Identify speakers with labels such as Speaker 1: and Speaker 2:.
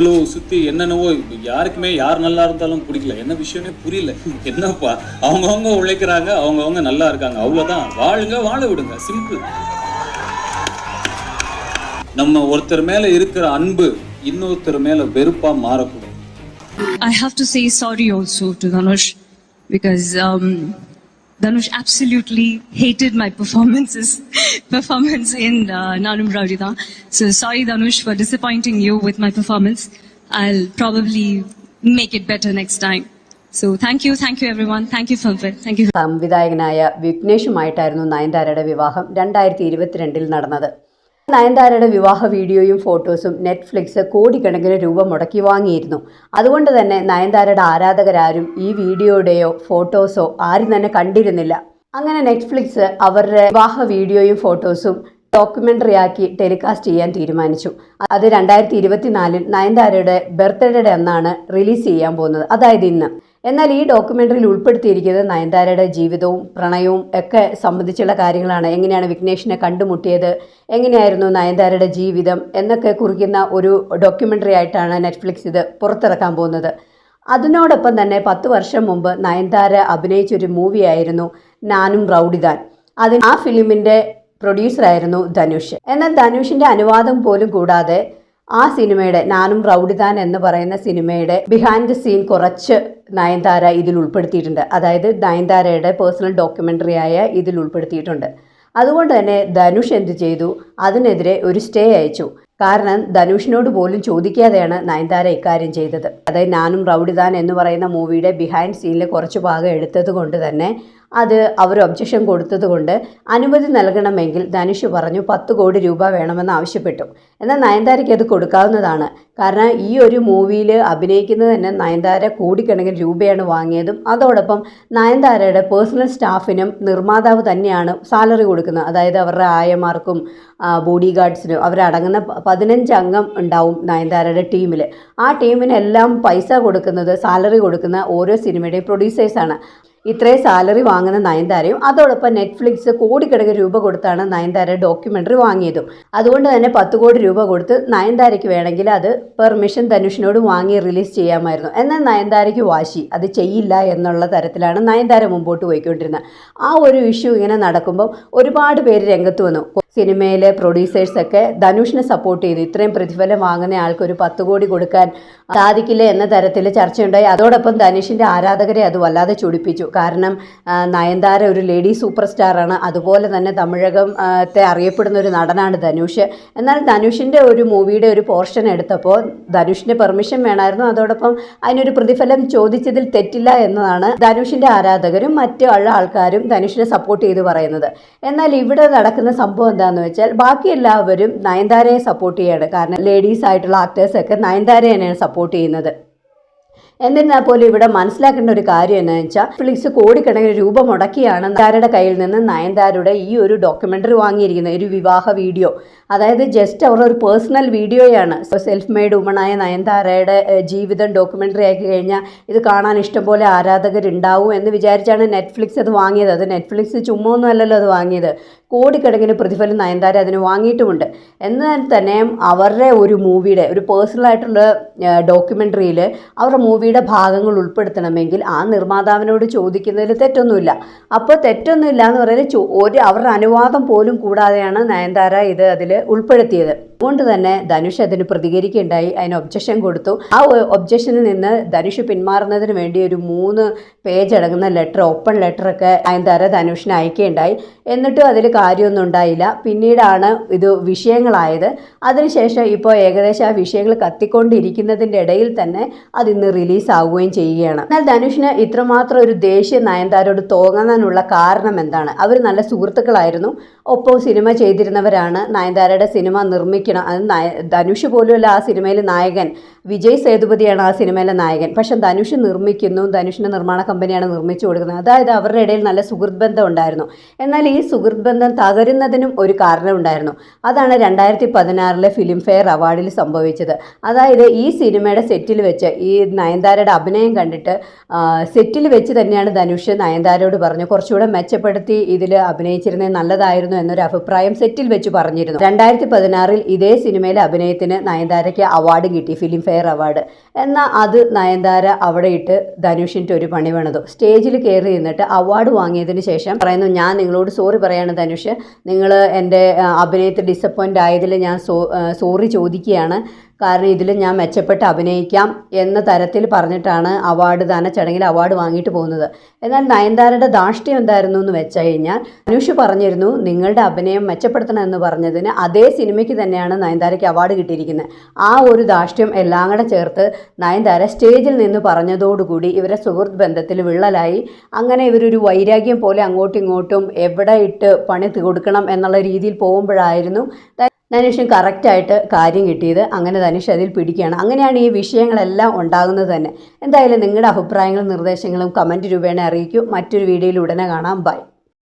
Speaker 1: அவ்வளோ சுற்றி என்னென்னவோ யாருக்குமே யார் நல்லா இருந்தாலும் பிடிக்கல. என்ன விஷயமே புரியல. என்னப்பா? அவங்கவுங்க உழைக்கிறாங்க அவங்கவுங்க நல்லா இருக்காங்க. அவ்வளோதான் வாழுங்க வாழ விடுங்க. சிம்பிள் நம்ம ஒருத்தர் மேல இருக்கிற அன்பு இன்னொருத்தர் மேல வெறுப்பா மாறக்கூடும்
Speaker 2: I have to say sorry also to Dhanush because um, Dhanush absolutely hated my performances, performance in uh, Nanum Raudida. So sorry, Dhanush, for disappointing you with my performance. I'll probably make it better next time. So thank you, thank you everyone. Thank you, Filmfare. Thank you.
Speaker 3: സംവിധായകനായ വിഘ്നേഷുമായിട്ടായിരുന്നു നയൻതാരയുടെ വിവാഹം രണ്ടായിരത്തി ഇരുപത്തിരണ്ടിൽ നടന്നത് നയൻതാരയുടെ വിവാഹ വീഡിയോയും ഫോട്ടോസും Netflix കോടിക്കണക്കിന് രൂപ മുടക്കി വാങ്ങിയിരുന്നു. അതുകൊണ്ട് തന്നെ നയൻതാരയുടെ ആരാധകരാരും ഈ വീഡിയോയുടെയോ ഫോട്ടോസോ ആരും തന്നെ കണ്ടിരുന്നില്ല. അങ്ങനെ നെറ്റ്ഫ്ലിക്സ് അവരുടെ വിവാഹ വീഡിയോയും ഫോട്ടോസും ഡോക്യുമെന്ററി ആക്കി ടെലികാസ്റ്റ് ചെയ്യാൻ തീരുമാനിച്ചു. അത് രണ്ടായിരത്തി ഇരുപത്തിനാലിൽ നയൻതാരയുടെ ബർത്ത്ഡേയുടെ അന്നാണ് റിലീസ് ചെയ്യാൻ പോകുന്നത്. അതായത് ഇന്ന്. എന്നാൽ ഈ ഡോക്യുമെന്ററിയിൽ ഉൾപ്പെടുത്തിയിരിക്കുന്നത് നയൻതാരയുടെ ജീവിതവും പ്രണയവും ഒക്കെ സംബന്ധിച്ചുള്ള കാര്യങ്ങളാണ്. എങ്ങനെയാണ് വിഘ്നേഷിനെ കണ്ടുമുട്ടിയത്? എങ്ങനെയായിരുന്നു നയൻതാരയുടെ ജീവിതം? എന്നൊക്കെ കുറിക്കുന്ന ഒരു ഡോക്യുമെന്ററി ആയിട്ടാണ് നെറ്റ്ഫ്ലിക്സ് ഇത് പുറത്തിറക്കാൻ പോകുന്നത്. അതിനോടൊപ്പം തന്നെ പത്ത് വർഷം മുമ്പ് നയൻതാര അഭിനയിച്ച ഒരു മൂവിയായിരുന്നു നാനും റൗഡിദാൻ അതിന് ആ ഫിലിമിന്റെ പ്രൊഡ്യൂസറായിരുന്നു ധനുഷ്. എന്നാൽ ധനുഷിന്റെ അനുവാദം പോലും കൂടാതെ ആ സിനിമയുടെ നാനും റൗഡിദാൻ എന്ന് പറയുന്ന സിനിമയുടെ ബിഹൈൻഡ് സീൻ കുറച്ച് നയൻതാര ഇതിൽ ഉൾപ്പെടുത്തിയിട്ടുണ്ട്. അതായത് നയൻതാരയുടെ പേഴ്സണൽ ഡോക്യുമെന്ററി ആയ ഇതിൽ ഉൾപ്പെടുത്തിയിട്ടുണ്ട്. അതുകൊണ്ട് തന്നെ ധനുഷ് എന്ത് ചെയ്തു? അതിനെതിരെ ഒരു സ്റ്റേ അയച്ചു. കാരണം ധനുഷിനോട് പോലും ചോദിക്കാതെയാണ് നയൻതാര ഇക്കാര്യം ചെയ്തത്. അതായത് നാനും റൗഡിദാൻ എന്ന് പറയുന്ന മൂവിയുടെ ബിഹൈൻഡ് സീനിലെ കുറച്ച് ഭാഗം എടുത്തത് കൊണ്ട് തന്നെ അത് അവർ ഒബ്ജക്ഷൻ കൊടുത്തതുകൊണ്ട് അനുമതി നൽകണമെങ്കിൽ ധനുഷ് പറഞ്ഞു പത്ത് കോടി രൂപ വേണമെന്ന് ആവശ്യപ്പെട്ടു. എന്നാൽ നയൻതാരയ്ക്ക് അത് കൊടുക്കാവുന്നതാണ്. കാരണം ഈ ഒരു മൂവിയിൽ അഭിനയിക്കുന്നത് തന്നെ നയൻതാര കോടിക്കണക്കിന് രൂപയാണ് വാങ്ങിയതും അതോടൊപ്പം നയൻതാരയുടെ പേഴ്സണൽ സ്റ്റാഫിനും നിർമ്മാതാവ് തന്നെയാണ് സാലറി കൊടുക്കുന്നത്. അതായത് അവരുടെ ആയമാർക്കും ബോഡി ഗാർഡ്സിനും അവരടങ്ങുന്ന പതിനഞ്ച് അംഗം ഉണ്ടാവും നയൻതാരയുടെ ടീമിൽ ആ ടീമിനെല്ലാം പൈസ കൊടുക്കുന്നത് സാലറി കൊടുക്കുന്ന ഓരോ സിനിമയുടെയും പ്രൊഡ്യൂസേഴ്സാണ് ഇത്രയും സാലറി വാങ്ങുന്ന നയൻതാരയും അതോടൊപ്പം നെറ്റ്ഫ്ലിക്സ് കോടിക്കണക്കിന് രൂപ കൊടുത്താണ് നയൻതാര ഡോക്യുമെന്ററി വാങ്ങിയതും. അതുകൊണ്ട് തന്നെ പത്ത് കോടി രൂപ കൊടുത്ത് നയൻതാരയ്ക്ക് വേണമെങ്കിൽ അത് പെർമിഷൻ ധനുഷിനോട് വാങ്ങി റിലീസ് ചെയ്യാമായിരുന്നു. എന്നാൽ നയൻതാരയ്ക്ക് വാശി അത് ചെയ്യില്ല എന്നുള്ള തരത്തിലാണ് നയൻതാര മുമ്പോട്ട് പോയിക്കൊണ്ടിരുന്നത്. ആ ഒരു ഇഷ്യൂ ഇങ്ങനെ നടക്കുമ്പോൾ ഒരുപാട് പേര് രംഗത്ത് വന്നു. സിനിമയിലെ പ്രൊഡ്യൂസേഴ്സൊക്കെ ധനുഷിനെ സപ്പോർട്ട് ചെയ്തു. ഇത്രയും പ്രതിഫലം വാങ്ങുന്ന ആൾക്ക് ഒരു പത്ത് കോടി കൊടുക്കാൻ സാധിക്കില്ല എന്ന തരത്തിൽ ചർച്ചയുണ്ടായി. അതോടൊപ്പം ധനുഷിന്റെ ആരാധകരെ അത് വല്ലാതെ ചൊടിപ്പിച്ചു. കാരണം നയൻതാര ഒരു ലേഡി സൂപ്പർ സ്റ്റാറാണ് അതുപോലെ തന്നെ തമിഴകത്തെ അറിയപ്പെടുന്ന ഒരു നടനാണ് ധനുഷ്. എന്നാൽ ധനുഷിന്റെ ഒരു മൂവിയുടെ ഒരു പോർഷൻ എടുത്തപ്പോൾ ധനുഷിന്റെ പെർമിഷൻ വേണമായിരുന്നു. അതോടൊപ്പം അതിനൊരു പ്രതിഫലം ചോദിച്ചതിൽ തെറ്റില്ല എന്നതാണ് ധനുഷിന്റെ ആരാധകരും മറ്റുള്ള ആൾക്കാരും ധനുഷിനെ സപ്പോർട്ട് ചെയ്ത് പറയുന്നത്. എന്നാൽ ഇവിടെ നടക്കുന്ന സംഭവം എന്താണെന്ന് വെച്ചാൽ ബാക്കി എല്ലാവരും നയൻതാരയെ സപ്പോർട്ട് ചെയ്യാണ്. കാരണം ലേഡീസ് ആയിട്ടുള്ള ആക്ടേഴ്സൊക്കെ തന്നെയാണ് സപ്പോർട്ട് ചെയ്യുന്നത്. എന്നിരുന്നാൽ പോലും ഇവിടെ മനസ്സിലാക്കേണ്ട ഒരു കാര്യം എന്താണെന്ന് വെച്ചാൽ ഫ്ലിക്സ് കോടിക്കണക്കിന് രൂപ മുടക്കിയാണ് നയൻതാരയുടെ കയ്യിൽ നിന്ന് നയൻതാരയുടെ ഈ ഒരു ഡോക്യുമെന്ററി വാങ്ങിയിരിക്കുന്നത് ഒരു വിവാഹ വീഡിയോ അതായത് ജസ്റ്റ് അവരുടെ ഒരു പേഴ്സണൽ വീഡിയോയാണ് സെൽഫ് മെയ്ഡ് വുമണായ നയൻതാരയുടെ ജീവിതം ഡോക്യുമെന്ററി ആക്കി കഴിഞ്ഞാൽ ഇത് കാണാൻ ഇഷ്ടംപോലെ ആരാധകരുണ്ടാവും എന്ന് വിചാരിച്ചാണ് നെറ്റ്ഫ്ലിക്സ് അത് വാങ്ങിയത്. അത് നെറ്റ്ഫ്ലിക്സ് ചുമ്മാ ഒന്നും അല്ലല്ലോ അത് വാങ്ങിയത്. കോടിക്കണക്കിന് പ്രതിഫലം നയൻതാര അതിന് വാങ്ങിയിട്ടുമുണ്ട്. എന്നാൽ തന്നെ അവരുടെ ഒരു മൂവിയുടെ ഒരു പേഴ്സണലായിട്ടുള്ള ഡോക്യുമെന്ററിയിൽ അവരുടെ ഭാഗങ്ങൾ ഉൾപ്പെടുത്തണമെങ്കിൽ ആ നിർമ്മാതാവിനോട് ചോദിക്കുന്നതിൽ തെറ്റൊന്നുമില്ല. അപ്പോൾ തെറ്റൊന്നുമില്ല എന്ന് പറയുന്നത് അവരുടെ അനുവാദം പോലും കൂടാതെയാണ് നയൻതാര ഇത് അതിൽ ഉൾപ്പെടുത്തിയത്. അതുകൊണ്ട് തന്നെ ധനുഷ് അതിന് പ്രതികരിക്കുകയുണ്ടായി. അതിന് ഒബ്ജക്ഷൻ കൊടുത്തു. ആ ഒബ്ജക്ഷനിൽ നിന്ന് ധനുഷ് പിന്മാറുന്നതിന് വേണ്ടി ഒരു മൂന്ന് പേജ് അടങ്ങുന്ന ലെറ്റർ ഓപ്പൺ ലെറ്ററൊക്കെ അയന്താര ധനുഷിന് അയക്കുകയുണ്ടായി. എന്നിട്ടും അതിൽ കാര്യമൊന്നും ഉണ്ടായില്ല. പിന്നീടാണ് ഇത് വിഷയങ്ങളായത്. അതിനുശേഷം ഇപ്പോൾ ഏകദേശം ആ വിഷയങ്ങൾ കത്തിക്കൊണ്ടിരിക്കുന്നതിന്റെ ഇടയിൽ തന്നെ അതിന്ന് റിലീസ് ആവുകയും ചെയ്യുകയാണ്. എന്നാൽ ധനുഷിന് ഇത്രമാത്രം ഒരു ദേശീയ നയൻതാരോട് തോന്നാനുള്ള കാരണം എന്താണ്? അവർ നല്ല സുഹൃത്തുക്കളായിരുന്നു. ഒപ്പം സിനിമ ചെയ്തിരുന്നവരാണ്. നയൻതാരയുടെ സിനിമ നിർമ്മിക്കണം അത് ധനുഷ് പോലുമല്ല ആ സിനിമയിലെ നായകൻ വിജയ് സേതുപതിയാണ് ആ സിനിമയിലെ നായകൻ. പക്ഷെ ധനുഷ് നിർമ്മിക്കുന്നു ധനുഷിന്റെ നിർമ്മാണ കമ്പനിയാണ് നിർമ്മിച്ചു കൊടുക്കുന്നത്. അതായത് അവരുടെ ഇടയിൽ നല്ല സുഹൃത്ത് ബന്ധം ഉണ്ടായിരുന്നു. എന്നാൽ ഈ സുഹൃത്ത് ബന്ധം തകരുന്നതിനും ഒരു കാരണമുണ്ടായിരുന്നു അതാണ് രണ്ടായിരത്തി പതിനാറിലെ ഫിലിം ഫെയർ അവാർഡിൽ സംഭവിച്ചത്. അതായത് ഈ സിനിമയുടെ സെറ്റിൽ വെച്ച് ഈ നയൻതാരയുടെ അഭിനയം കണ്ടിട്ട് സെറ്റിൽ വെച്ച് തന്നെയാണ് ധനുഷ് നയൻതാരയോട് പറഞ്ഞു കുറച്ചുകൂടെ മെച്ചപ്പെടുത്തി ഇതിൽ അഭിനയിച്ചിരുന്നേ നല്ലതായിരുന്നു എന്നൊരു അഭിപ്രായം സെറ്റിൽ വെച്ച് പറഞ്ഞിരുന്നു. രണ്ടായിരത്തി പതിനാറിൽ ഇതേ സിനിമയിലെ അഭിനയത്തിന് നയൻതാരയ്ക്ക് അവാർഡ് കിട്ടി ഫിലിം ഫെയർ അവാർഡ് എന്നാൽ അത് നയൻതാര അവിടെ ഇട്ട് ധനുഷിന്റെ ഒരു പണി വേണതു സ്റ്റേജിൽ കയറി നിന്നിട്ട് അവാർഡ് വാങ്ങിയതിന് ശേഷം പറയുന്നു ഞാൻ നിങ്ങളോട് സോറി പറയാണ് ധനുഷ്. നിങ്ങൾ എന്റെ അഭിനയത്തിൽ ഡിസപ്പോയിന്റ് ആയതിൽ ഞാൻ സോറി ചോദിക്കുകയാണ്. കാരണം ഇതിൽ ഞാൻ മെച്ചപ്പെട്ട് അഭിനയിക്കാം എന്ന തരത്തിൽ പറഞ്ഞിട്ടാണ് അവാർഡ് ദാന ചടങ്ങിൽ അവാർഡ് വാങ്ങിയിട്ട് പോകുന്നത്. എന്നാൽ നയൻതാരയുടെ ധാർഷ്ട്യം എന്തായിരുന്നു എന്ന് വെച്ച് കഴിഞ്ഞാൽ അനുഷ് പറഞ്ഞിരുന്നു നിങ്ങളുടെ അഭിനയം മെച്ചപ്പെടുത്തണം എന്ന് പറഞ്ഞതിന് അതേ സിനിമയ്ക്ക് തന്നെയാണ് നയൻതാരയ്ക്ക് അവാർഡ് കിട്ടിയിരിക്കുന്നത്. ആ ഒരു ധാർഷ്ട്യം എല്ലാം കൂടെ ചേർത്ത് നയൻതാര സ്റ്റേജിൽ നിന്ന് പറഞ്ഞതോടുകൂടി ഇവരെ സുഹൃത്ത് ബന്ധത്തിൽ വിള്ളലായി. അങ്ങനെ ഇവരൊരു വൈരാഗ്യം പോലെ അങ്ങോട്ടും ഇങ്ങോട്ടും എവിടെ ഇട്ട് പണി കൊടുക്കണം എന്നുള്ള രീതിയിൽ പോകുമ്പോഴായിരുന്നു ധനുഷിന് കറക്റ്റായിട്ട് കാര്യം കിട്ടിയത്. അങ്ങനെ ധനുഷ് അതിൽ പിടിക്കുകയാണ്. അങ്ങനെയാണ് ഈ വിഷയങ്ങളെല്ലാം ഉണ്ടാകുന്നത് തന്നെ. എന്തായാലും നിങ്ങളുടെ അഭിപ്രായങ്ങളും നിർദ്ദേശങ്ങളും കമന്റ് രൂപേണ അറിയിക്കൂ. മറ്റൊരു വീഡിയോയിൽ ഉടനെ കാണാം. ബൈ